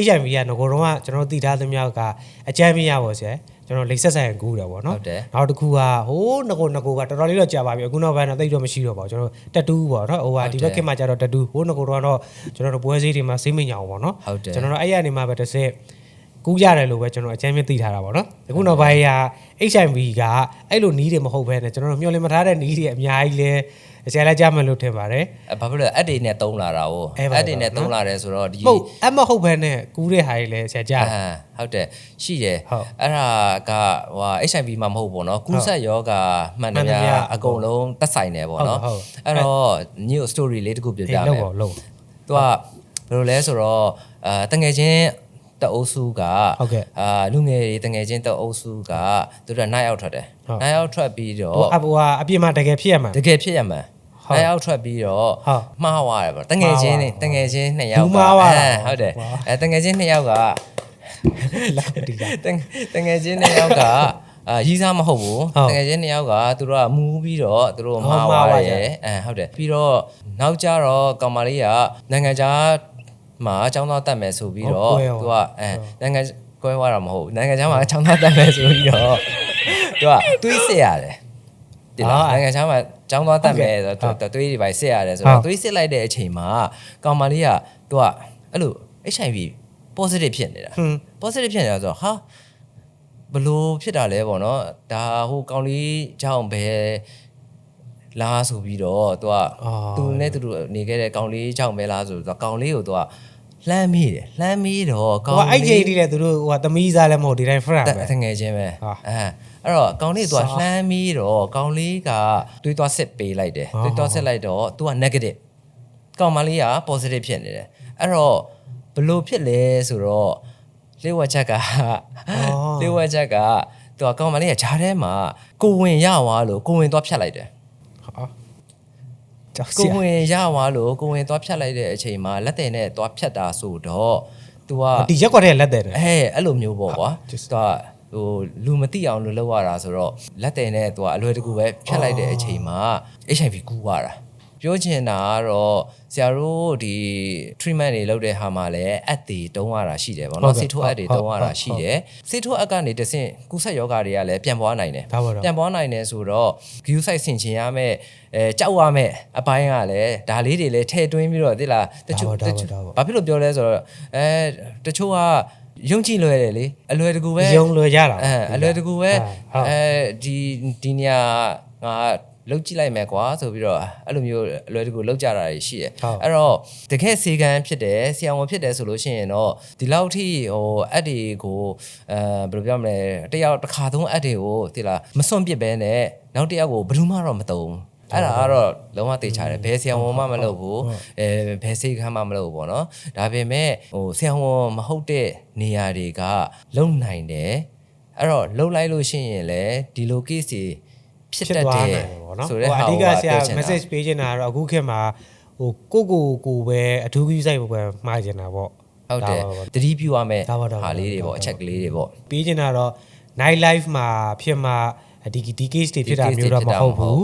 HIV ကငကိုတော့ကကျွန်တော်တို့တည်ထားသမျှကအကြမ်းမရပါဆရာကျွန်တော်လိပ်ဆက်ဆိုင်ကူးတယ်ပေါ့နော်ဟုတ်တယ်နောက်တစ်ခုကဟိုးငကိုငကိုကတော်တော်လေးတော့ကြာပါပြီအခုနောက်ပိုင်းတော့တိတ်တော့မရှိတော့ပါဘူးကျွန်တော်တက်တူးပေါ့နော်ဟိုဟာဒီဘက်ခင်မှာကျတော့တက်တူးဟိုးငကိုတော့ကတော့ကျွန်တော်တို့ပွဲစည်းတွေမှာစိတ်မညောင်ပေါ့နော်ဟုတ်တယ်ကျွန်တော်တို့အဲ့ရနေမှာပဲတစ်စက် ကူးရတယ်လို့ပဲကျွန်တော်အကြမ်းမြင့်သိထားတာပေါ့နော်အခုနောက်ပိုင်းက HIV ကအဲ့လိုနီးတွေမဟုတ်ဘဲနဲ့ကျွန်တော်တို့မျှော်လင့်မထားတဲ့နီးတွေအများကြီးလဲအကျယ်လိုက်ကြမယ်လို့ထင်ပါတယ်အဲဘာဖြစ်လို့အက်တွေနဲ့တုံးလာတာ哦အက်တွေနဲ့တုံးလာတယ်ဆိုတော့ဒီဟုတ်အက်မဟုတ်ဘဲနဲ့ကူးတဲ့ဟာတွေလဲဆရာကြားဟုတ်တယ်ရှိတယ်အဲ့ဒါကဟို HIV မှာမဟုတ်ပေါ့နော်ကူးစက်ယောဂါမှန်တယ်ဗျာအကုန်လုံးသက်ဆိုင်တယ်ပေါ့နော်အဲ့တော့ညို့ story လေးတခုပြောပြမယ်ဟုတ်ပါလို့သူကဘယ်လိုလဲဆိုတော့အဲတငယ်ချင်း တအုပ်စုကဟုတ်ကဲ့အာလူငယ်တွေတငယ်ချင်းတအုပ်စုကသူတို့ကနိုင်အောင်ထွက်တယ်ဟုတ်နိုင်အောင်ထွက်ပြီးတော့ဟိုအဟိုဟာအပြစ်မှတကယ်ဖြစ်ရမှာတကယ်ဖြစ်ရမှန်ဟုတ်နိုင်အောင်ထွက်ပြီးတော့ဟုတ်မှားသွားတယ်ပေါ့တငယ်ချင်းတွေမှားသွားတငယ်ချင်းနှစ်ယောက်လူမှားသွားတာအဲဟုတ်တယ်ဝါအဲတငယ်ချင်းနှစ်ယောက်ကလာဒီကတငတငယ်ချင်းနှစ်ယောက်ကအာရီးစားမဟုတ်ဘူးဟုတ်တငယ်ချင်းနှစ်ယောက်ကသူတို့ကမူးပြီးတော့သူတို့ဟုတ်မှားမှားသွားသွားတကြယ်အဲဟုတ်တယ်ပြီးတော့နောက်ကြတော့ကောင်မလေးကနိုင်ငံခြား မှာအကြောင်းသားတက်မယ်ဆိုပြီးတော့ဟုတ်ကွဲသူသွားကအဲနိုင်ငံကွဲသွားတာမဟုတ်ဘူးနိုင်ငံခြားမှာအကြောင်းသားတက်မယ်ဆိုပြီးတော့သူကတွေးစစ်ရတယ်ဒီလားအာနိုင်ငံခြားမှာအကြောင်းသားတက်မယ်ဆိုဟုတော့တ်သူတွေးတွေပါစစ်ရတယ်ဆိုဟုတော့တ်တွေးစစ်လိုက်တဲ့အချိန်မှာကောင်မလေးကသူကအဲ့လို HIV positive ဖြစ်နေတာဟွန်း positive ဖြစ်နေတာဆိုတော့ဟာဘလို့ဖြစ်တာလဲပေါ့နော်ဒါဟိုကောင်လေးကြောင့်ပဲ လားဆိုပြီးတော့သူကအော်သူနဲ့သူတို့နေခဲ့တဲ့ကောင်လေးကြောင့်ပဲလားဆိုတော့ကောင်လေးကိုသူကလှမ်းမိတယ်လှမ်းမိတော့ဟိုကောင်ကအဲ့ချိန်ဒီလေသူတို့ဟိုကသမီးစားလည်းမဟုတ်ဒီတိုင်း friend ပဲတငယ်ချင်းပဲဟာအဲအဲ့တော့ကောင်လေးကသူကစာလှမ်းမိတော့ကောင်လေးကတွေးသွားစစ်ပေးလိုက်တယ်ဟာတွေးသွားစစ်လိုက်တော့ तू က negative ကောင်မလေးက positive ဖြစ်နေတယ်အဲ့တော့ဘလို့ဖြစ်လဲဆိုတော့လျှို့ဝှက်ချက်ကလျှို့ဝှက်ချက်ကသူကကောင်မလေးကဂျားထဲမှာကိုဝင်ရသွားလို့ကိုဝင်သွားဖြတ်လိုက်တယ်ဟာ ကြောက်စကိုရာ ဝင်ရသွားလို့ကိုဝင်သွားဖြတ်လိုက်တဲ့အချိန်မှာလက်တယ်နဲ့သွားဖြတ်တာဆိုတော့ तू က ဒီရက်ကွက်တဲ့လက်တယ်တယ် အဲအဲ့လိုမျိုးပေါ့ကွာ just သူကဟိုလူမသိအောင်လို့လုပ်ရတာဆိုတော့လက်တယ်နဲ့သူကအလွယ်တကူပဲဖြတ်လိုက်တဲ့အချိန်မှာ HIV ကူးသွားတာ ပြောချင်တာကတော့ဆရာတို့ဒီ treatment တွေလုပ်တဲ့ဟာမှာလည်းအက်တွေတုံးရတာရှိတယ်ဗောဟုတ်နော်ကဲ့ဆေးထိုးအက်တွေဟုတ်တုံးရတာရှိတယ်ဆေးထိုးအက်ကနေတဆင့်ကုသယောဂတွေကလည်းပြန်ပွားနိုင်တယ်ဒါပါတော့ပြန်ပွားနိုင်တယ်ဆိုတော့ view site ဆင်ချင်ရမယ်အဲကြောက်ရမယ်အပိုင်းကလည်းဒါလေးတွေလည်းထည့်သွင်းပြီးတော့တိလားတချို့ဒါပါတချို့ဒါပါဘာဖြစ်လို့ပြောလဲဆိုတော့အဲတချို့ကယုံကြည်လွယ်တယ်လေအလွယ်တကူပဲယုံလွယ်ရတာအဲအလွယ်တကူပဲဟုတ်အဲဒီဒီနေရာငါ လုတ်ကြည့်လိုက်မယ်ကွာဆိုပြီးတော့အဲ့လိုမျိုးအလွယ်တကူလုတ်ကြတာတွေရှိတယ်ဟုတ်အဲ့တော့တကယ်စေကံဖြစ်တယ်ဆရာဝန်ဖြစ်တယ်ဆိုလို့ရှိရင်တော့ဒီလောက်ထိဟိုအက်တွေကိုအဲဘယ်လိုပြောမလဲတယောက်တစ်ခါသုံးအက်တွေကိုဒီလားမစွန့်ပစ်ပဲနဲ့နောက်တစ်ယောက်ကိုဘယ်သူမှတော့မတုံးအဲ့ဒါကတော့လုံးဝတေချာတယ်ဘယ်ဆရာဝန်မှမလုပ်ဘူးအဲဘယ်စေကံမှမလုပ်ဘူးပေါ့နော်ဒါပေမဲ့ဟိုဆရာဝန်မဟုတ်တဲ့နေရာတွေကလုံနိုင်တယ်အဲ့တော့လုံလိုက်လို့ရှိရင်လည်းဒီလို case တွေ ဖြစ်ဖြစ်တတ်သွားတယ်နိုင်တယ်ပေါ့နော်ဆိုဟိုတဲ့ဟာအဓိကကိုဆရာပြောချင်တာ message ပေးချင်တာကတော့အခုခေတ်မှာဟိုကိုကိုကိုပဲအထူးကြီးစိုက်ဖို့ပဲမှားချင်တာပေါ့ဟုတ်တယ်ဒါပါပါတတိပြုရမယ်ဒါပါဒါပါဟာလေးတွေပေါ့ဒါပါအချက်ကလေးတွေပေါ့ပေးချင်တာတော့ night life မှာဖြစ်မှာဒီဒီ case တွေဖြစ်တာမျိုးတော့မဟုတ်ဘူး